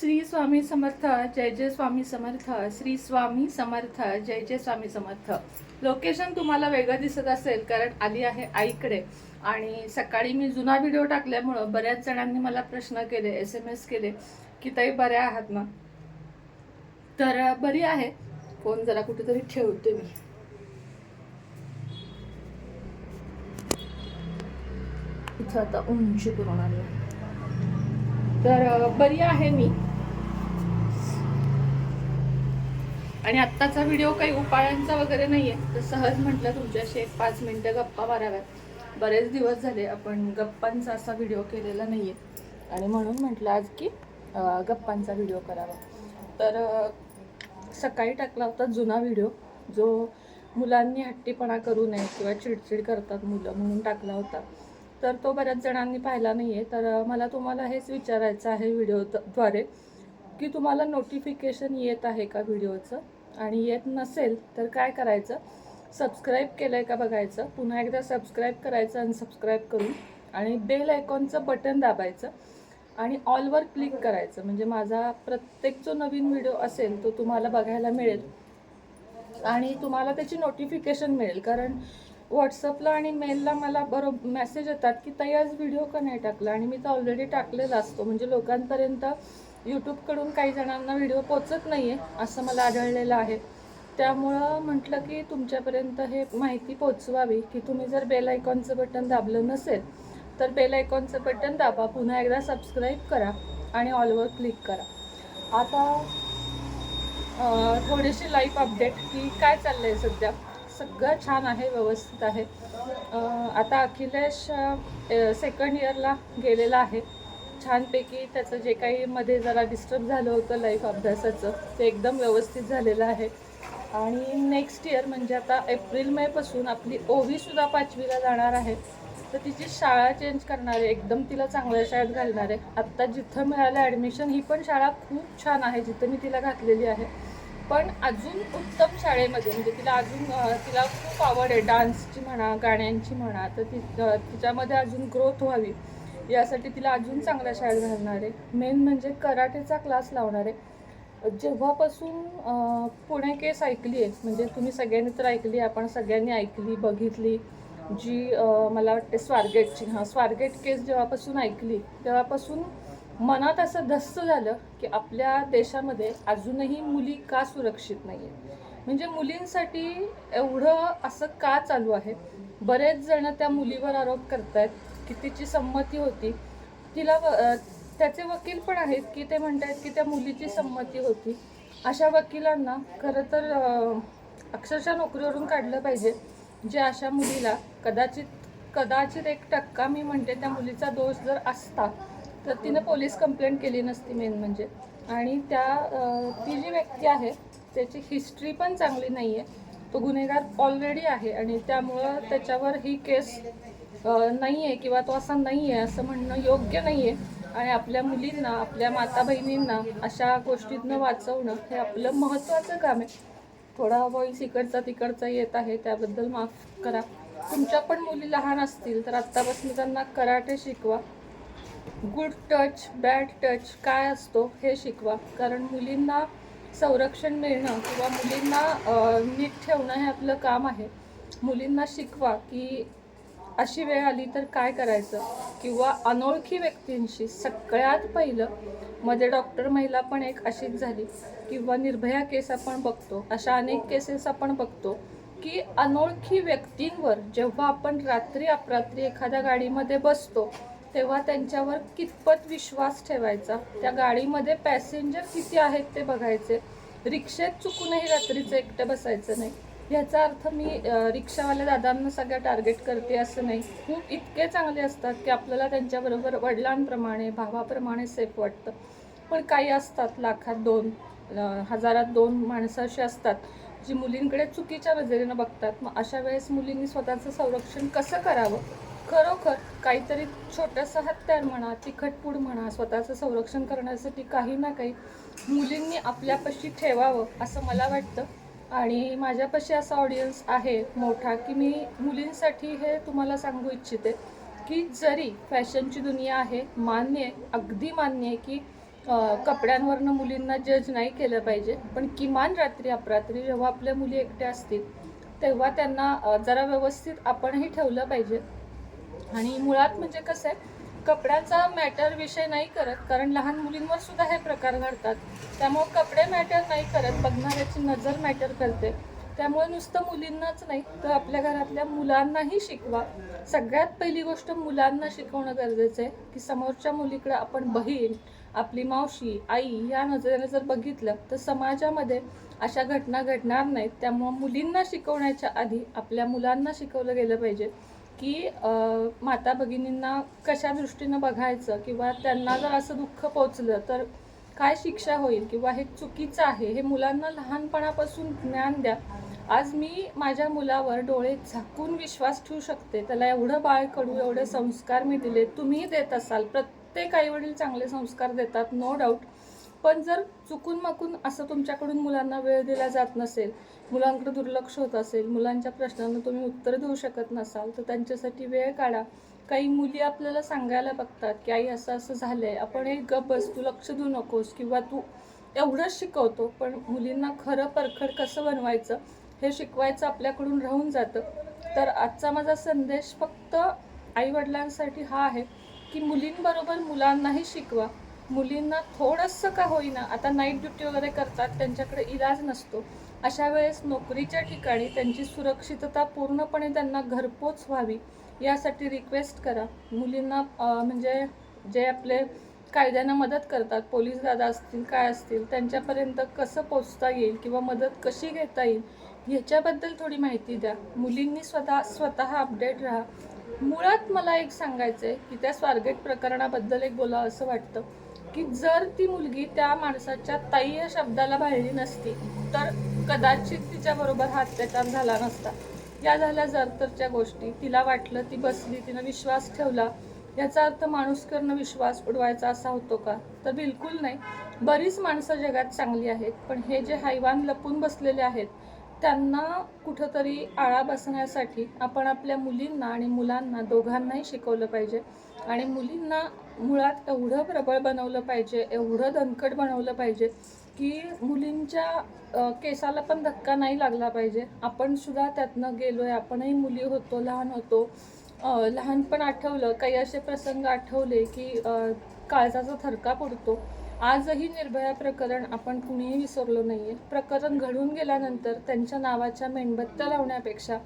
श्री स्वामी समर्थ जय जय स्वामी समर्थ श्री स्वामी समर्थ जय जय स्वामी समर्थ. लोकेशन तुम्हाला वेगळं दिसत असेल कारण आली आहे आईकडे. आणि सकाळी मी जुना व्हिडिओ टाकल्यामुळं बऱ्याच जणांनी मला प्रश्न केले एस एम एस केले की ताई बऱ्या आहात ना? तर बरी आहे. फोन जरा कुठेतरी ठेवते मी. इथं आता उंची करून आली तर बरी आहे मी. आणि आत्ताचा व्हिडिओ काही उपायांचा वगैरे नाही आहे तर सहज म्हटलं तुमच्याशी एक पाच मिनटं गप्पा माराव्यात. बरेच दिवस झाले आपण गप्पांचा असा व्हिडिओ केलेला नाही आहे आणि म्हणून म्हटलं आज की गप्पांचा व्हिडिओ करावा. तर सकाळी टाकला होता जुना व्हिडिओ जो मुलांनी हट्टीपणा करू नये किंवा चिडचिड करतात मुलं म्हणून टाकला होता. तर तो बऱ्याच जणांनी पाहिला नाही आहे तर मला तुम्हाला हेच विचारायचं आहे व्हिडिओ द्वारे की तुम्हाला नोटिफिकेशन येत आहे का व्हिडिओचं आणि येत नसेल तर काय करायचं? सबस्क्राईब केलं आहे का बघायचं? पुन्हा एकदा सबस्क्राईब करायचं आणि सबस्क्राईब करून आणि बेल आयकॉनचं बटन दाबायचं आणि ऑलवर क्लिक करायचं. म्हणजे माझा प्रत्येक जो नवीन व्हिडिओ असेल तो तुम्हाला बघायला मिळेल. आणि तुम्हाला त्याची नोटिफिकेशन मिळेल. कारण व्हॉट्सअपला आणि मेलला मला बरोबर मेसेज येतात की तयाच व्हिडिओ का नाही टाकला? आणि मी तर ऑलरेडी टाकलेला असतो. म्हणजे लोकांपर्यंत यूट्यूबकडून काही जणांना व्हिडिओ पोचत नाही आहे असं मला आढळलेलं आहे. त्यामुळं म्हटलं की तुमच्यापर्यंत हे माहिती पोचवावी की तुम्ही जर बेल आयकॉनचं बटन दाबलं नसेल तर बेल आयकॉनचं बटन दाबा पुन्हा एकदा सबस्क्राईब करा आणि ऑलवर क्लिक करा. आता थोडीशी लाईफ अपडेट की काय चाललं आहे सध्या? सगळं छान आहे व्यवस्थित आहे. आता अखिलेश सेकंड इयरला गेलेला आहे. छानपैकी त्याचं जे काही मध्ये जरा डिस्टर्ब झालं होतं लाईफ अभ्यासाचं ते एकदम व्यवस्थित झालेलं आहे. आणि नेक्स्ट इयर म्हणजे आता एप्रिल मेपासून आपली ओवीसुद्धा पाचवीला जाणार आहे. तर तिची शाळा चेंज करणार आहे एकदम तिला चांगल्या शाळेत घालणार आहे. आत्ता जिथं मिळालं ॲडमिशन ही पण शाळा खूप छान आहे जिथं मी तिला घातलेली आहे. पण अजून उत्तम शाळेमध्ये म्हणजे तिला अजून तिला खूप आवड आहे डान्सची म्हणा गाण्यांची म्हणा तर ती तिच्यामध्ये अजून ग्रोथ व्हावी. यासाठी तिला अजून चांगल्या शाळेत घालणार आहे. मेन म्हणजे कराटेचा क्लास लावणार आहे. जेव्हापासून पुणे केस ऐकली आहे म्हणजे तुम्ही सगळ्यांनी तर ऐकली आपण सगळ्यांनी ऐकली बघितली जी मला वाटते स्वारगेटची हां स्वारगेट केस जेव्हापासून ऐकली तेव्हापासून मनात असं धस्त झालं की आपल्या देशामध्ये अजूनही मुली का सुरक्षित नाही आहेत म्हणजे मुलींसाठी एवढं असं का चालू आहे? बरेच जण त्या मुलीवर आरोप करत आहेत की तिची संमती होती तिला व- त्याचे वकील पण आहेत की ते म्हणतायत की त्या मुलीची संमती होती. अशा वकिलांना खरं तर अक्षरशः नोकरीवरून काढलं पाहिजे जे अशा मुलीला कदाचित कदाचित एक टक्का मी म्हणते त्या मुलीचा दोष जर असता तर तिने पोलीस कंप्लेंट केली नसती मेन म्हणजे. आणि त्या ती जी व्यक्ती आहे त्याची हिस्ट्री पण चांगली नाही आहे तो गुन्हेगार ऑलरेडी आहे आणि त्यामुळं त्याच्यावर ही केस नाही आहे किंवा तो असा नाही आहे असं म्हणणं योग्य नाही आहे आणि आपल्या मुलींना आपल्या माता बहिणींना अशा गोष्टीतनं वाचवणं हे आपलं महत्त्वाचं काम आहे. थोडा वॉईस इकडचा तिकडचा येत आहे त्याबद्दल माफ करा. तुमच्या पण मुली लहान असतील तर आत्तापासून त्यांना कराटे शिकवा. गुड टच बॅड टच काय असतो हे शिकवा. कारण मुलींना संरक्षण मिळणं किंवा मुलींना नीट ठेवणं हे आपलं काम आहे. मुलींना शिकवा की अशी वेळ आली तर काय करायचं? किंवा अनोळखी व्यक्तींशी सगळ्यात पहिलं मध्ये डॉक्टर महिला पण एक अशीच झाली. किंवा निर्भया केस आपण बघतो अशा अनेक केसेस आपण बघतो की अनोळखी व्यक्तींवर जेव्हा आपण रात्री अपरात्री एखाद्या गाडीमध्ये बसतो तेव्हा त्यांच्यावर कितपत विश्वास ठेवायचा? त्या गाडीमध्ये पॅसेंजर किती आहेत ते बघायचे? रिक्षेत चुकूनही रात्रीचं एकटं बसायचं नाही. ह्याचा अर्थ मी रिक्षावाल्या दादांना सगळ्या टार्गेट करते असं नाही. खूप इतके चांगले असतात की आपल्याला त्यांच्याबरोबर वडिलांप्रमाणे भावाप्रमाणे सेफ वाटतं. पण काही असतात लाखात दोन हजारात दोन माणसं अशी असतात जी मुलींकडे चुकीच्या नजरेनं बघतात. मग अशा वेळेस मुलींनी स्वतःचं संरक्षण कसं करावं? खरोखर काहीतरी छोटंसं हत्यार म्हणा तिखटपूड म्हणा स्वतःचं संरक्षण करण्यासाठी काही ना काही मुलींनी आपल्यापाशी ठेवावं असं मला वाटतं. आणि माझ्यापाशी असा ऑडियन्स आहे मोठा की मी मुलींसाठी हे तुम्हाला सांगू इच्छिते की जरी फॅशनची दुनिया आहे मान्य आहे अगदी मान्य आहे की कपड्यांवरनं मुलींना जज नाही केलं पाहिजे पण किमान रात्री अपरात्री जेव्हा आपल्या मुली एकट्या असतील तेव्हा त्यांना जरा व्यवस्थित आपणही ठेवलं पाहिजे. आणि मुळात म्हणजे कसं आहे कपड्याचा मॅटर विषय नाही करत कारण लहान मुलींवर सुद्धा हे प्रकार घडतात. त्यामुळे कपडे मॅटर नाही करत बघणाऱ्याची नजर मॅटर करते. त्यामुळे नुसतं मुलींनाच नाही तर आपल्या घरातल्या मुलांनाही शिकवा. सगळ्यात पहिली गोष्ट मुलांना शिकवणं गरजेचं आहे की समोरच्या मुलीकडे आपण बहीण आपली मावशी आई या नजरेने जर बघितलं तर समाजामध्ये अशा घटना घडणार नाहीत. त्यामुळं मुलींना शिकवण्याच्या आधी आपल्या मुलांना शिकवलं गेलं पाहिजे. की माता भगिनींना कशा दृष्टीनं बघायचं किंवा त्यांना जर असं दुःख पोचलं तर काय शिक्षा होईल किंवा हे चुकीचं आहे हे मुलांना लहानपणापासून ज्ञान द्या. आज मी माझ्या मुलावर डोळे झाकून विश्वास ठेवू शकते. त्याला एवढं बाळ कडू एवढे संस्कार मी दिले तुम्ही देत असाल. प्रत्येक आईवडील चांगले संस्कार देतात नो डाऊट पण जर चुकून माकून असं तुमच्याकडून मुलांना वेळ दिला जात नसेल मुलांकडे दुर्लक्ष होत असेल मुलांच्या प्रश्नांना तुम्ही उत्तर देऊ शकत नसाल तर त्यांच्यासाठी वेळ काढा. काही मुली आपल्याला सांगायला बघतात की आई असं असं झालं आहे आपण हे गप बस तू लक्ष देऊ नकोस किंवा तू एवढंच शिकवतो. पण मुलींना खरं परखड कसं बनवायचं हे शिकवायचं आपल्याकडून राहून जातं. तर आजचा माझा संदेश फक्त आईवडिलांसाठी हा आहे की मुलींबरोबर मुलांनाही शिकवा. मुलींना थोडंसं का होईना आता नाईट ड्युटी वगैरे करतात त्यांच्याकडे इलाज नसतो. अशा वेळेस नोकरीच्या ठिकाणी त्यांची सुरक्षितता पूर्णपणे त्यांना घरपोच व्हावी यासाठी रिक्वेस्ट करा. मुलींना म्हणजे जे आपले कायद्यानं मदत करतात पोलीस दादा असतील काय असतील त्यांच्यापर्यंत कसं पोचता येईल किंवा मदत कशी घेता येईल ह्याच्याबद्दल थोडी माहिती द्या. मुलींनी स्वतः स्वतः अपडेट राहा. मुळात मला एक सांगायचं आहे की त्या स्वारगेट प्रकरणाबद्दल एक बोला असं वाटतं. की जर ती मुलगी त्या माणसाच्या ताई या शब्दाला भाळली नसती तर कदाचित तिच्याबरोबर हा अत्याचार झाला नसता. या झाल्या जर तरच्या गोष्टी. तिला वाटलं ती बसली तिनं विश्वास ठेवला. याचा अर्थ माणूस करणं विश्वास उडवायचा असा होतो का? तर बिलकुल नाही. बरीच माणसं जगात चांगली आहेत पण हे जे हैवान लपून बसलेले आहेत त्यांना कुठंतरी आळा बसण्यासाठी आपण आपल्या मुलींना आणि मुलांना दोघांनाही शिकवलं पाहिजे. आणि मुलींना मुळात एवढं प्रबळ बनवलं पाहिजे एवढं दणकट बनवलं पाहिजे की मुलींच्या केसाला पण धक्का नाही लागला पाहिजे. आपण सुद्धा त्यातनं आहे आपणही मुली होतो लहान होतो. लहानपण आठवलं काही असे प्रसंग आठवले की काळजाचा थरका पडतो. आजही निर्भया प्रकरण आपण कुणीही विसरलो नाही आहे प्रकरण घडून गेल्यानंतर त्यांच्या नावाच्या मेणबत्त्या लावण्यापेक्षा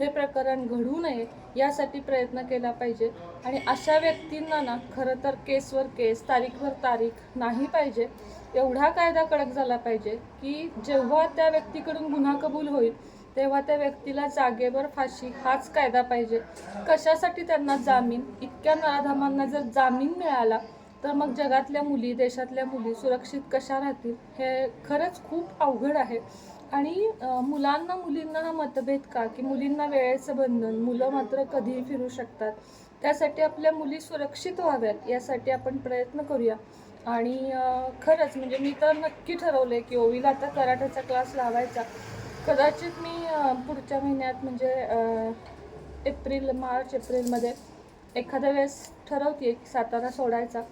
हे प्रकरण घडू नये यासाठी प्रयत्न केला पाहिजे. आणि अशा व्यक्तींना ना खरं तर केसवर केस तारीखवर तारीख नाही पाहिजे. एवढा कायदा कडक झाला पाहिजे की जेव्हा त्या व्यक्तीकडून गुन्हा कबूल होईल तेव्हा त्या व्यक्तीला जागेवर फाशी हाच कायदा पाहिजे. कशासाठी त्यांना जामीन? इतक्या नराधमांना जर जामीन मिळाला तर मग जगातल्या मुली देशातल्या मुली सुरक्षित कशा राहतील हे खरंच खूप अवघड आहे. आणि मुलांना मुलींना हा मतभेद का? की मुलींना वेळेचं बंधन मुलं मात्र कधीही फिरू शकतात. त्यासाठी आपल्या मुली सुरक्षित व्हाव्यात यासाठी आपण प्रयत्न करूया. आणि खरंच म्हणजे मी तर नक्की ठरवलं की ओवीला आता कराट्याचा क्लास लावायचा. कदाचित मी पुढच्या महिन्यात म्हणजे एप्रिल मार्च एप्रिलमध्ये एखाद्या वेळेस ठरवते की सातारा सोडायचा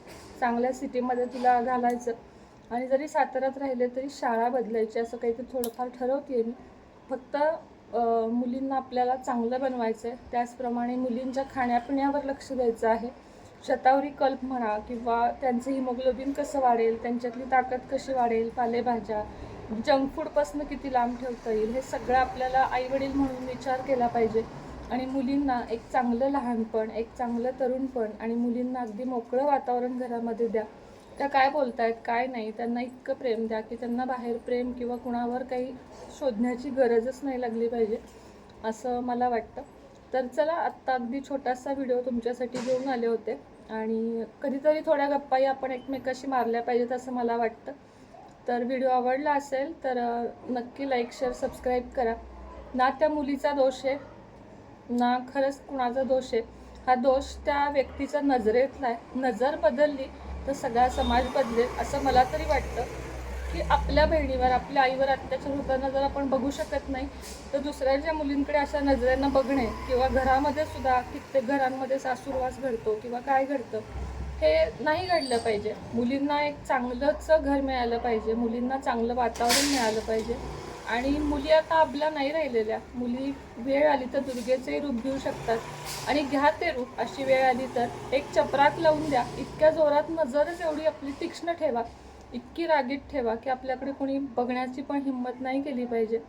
चांगल्या सिटीमध्ये तिला घालायचं आणि जरी साताऱ्यात राहिले तरी शाळा बदलायची असं काहीतरी थोडंफार ठरवते मी फक्त मुलींना आपल्याला चांगलं बनवायचं आहे त्याचप्रमाणे मुलींच्या खाण्यापिण्यावर लक्ष द्यायचं आहे. शतावरी कल्प म्हणा किंवा त्यांचं हिमोग्लोबिन कसं वाढेल त्यांच्यातली ताकद कशी वाढेल पालेभाज्या जंक फूडपासून किती लांब ठेवता येईल हे सगळं आपल्याला आईवडील म्हणून विचार केला पाहिजे. आणि मुलींना एक चांगलं लहानपण एक चांगलं तरुणपण आणि मुलींना अगदी मोकळं वातावरण घरामध्ये द्या. त्या काय बोलतायत काय नाही त्यांना इतकं प्रेम द्या की त्यांना बाहेर प्रेम किंवा कुणावर काही शोधण्याची गरजच नाही लागली पाहिजे असं मला वाटतं. तर चला आत्ता अगदी छोटासा व्हिडिओ तुमच्यासाठी घेऊन आले होते आणि कधीतरी थोड्या गप्पाही आपण एकमेकाशी मारल्या पाहिजेत असं मला वाटतं. तर व्हिडिओ आवडला असेल तर नक्की लाईक शेअर सबस्क्राईब करा. ना त्या मुलीचा दोष आहे ना खरंच कुणाचा दोष आहे. हा दोष त्या व्यक्तीचा नजरेतला आहे. नजर बदलली तर सगळा समाज बदलेल असं मला तरी वाटतं की आपल्या बहिणीवर आपल्या आईवर अत्याचार होताना जर आपण बघू शकत नाही तर दुसऱ्यांच्या मुलींकडे अशा नजरेनं बघणे किंवा घरामध्ये सुद्धा कित्येक घरांमध्ये सासूरवास घडतो किंवा काय घडतं हे नाही घडलं पाहिजे. मुलींना एक चांगलंच घर मिळालं पाहिजे. मुलींना चांगलं वातावरण मिळालं पाहिजे. आणि मुली आता आपल्या नाही राहिलेल्या. मुली वेळ आली तर दुर्गेचे रूप घेऊ शकतात. आणि घ्या ते रूप अशी वेळ आली तर एक चपराक लावून द्या. इतक्या जोरात नजरच एवढी आपली तीक्ष्ण ठेवा. इतकी रागीट ठेवा की आपल्याकडे कोणी बघण्याची पण हिंमत नाही केली पाहिजे.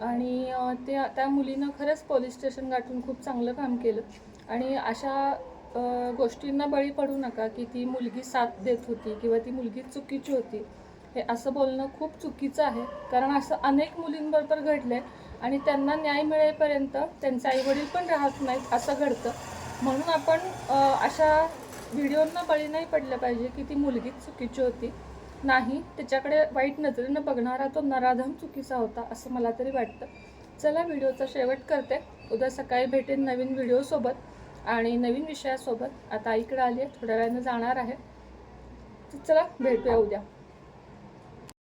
आणि ते त्या मुलीनं खरंच पोलीस स्टेशन गाठून खूप चांगलं काम केलं. आणि अशा गोष्टींना बळी पडू नका की ती मुलगी साथ देत होती किंवा ती मुलगी चुकीची होती. हे असं बोलणं खूप चुकीचं आहे. कारण असं अनेक मुलींबरोबर घडलं आणि त्यांना न्याय मिळेपर्यंत त्यांचे आईवडील पण राहत नाहीत असं घडतं. म्हणून आपण अशा व्हिडिओंना बळी नाही पडलं पाहिजे की ती मुलगीच चुकीची होती. नाही त्याच्याकडे वाईट नजरेनं बघणारा तो नराधम चुकीचा होता असं मला तरी वाटतं. चला व्हिडिओचा शेवट करते. उद्या सकाळी भेटेन नवीन व्हिडिओसोबत आणि नवीन विषयासोबत. आता आईकडे आली आहे थोड्या वेळानं जाणार आहे. तर चला भेटूया उद्या.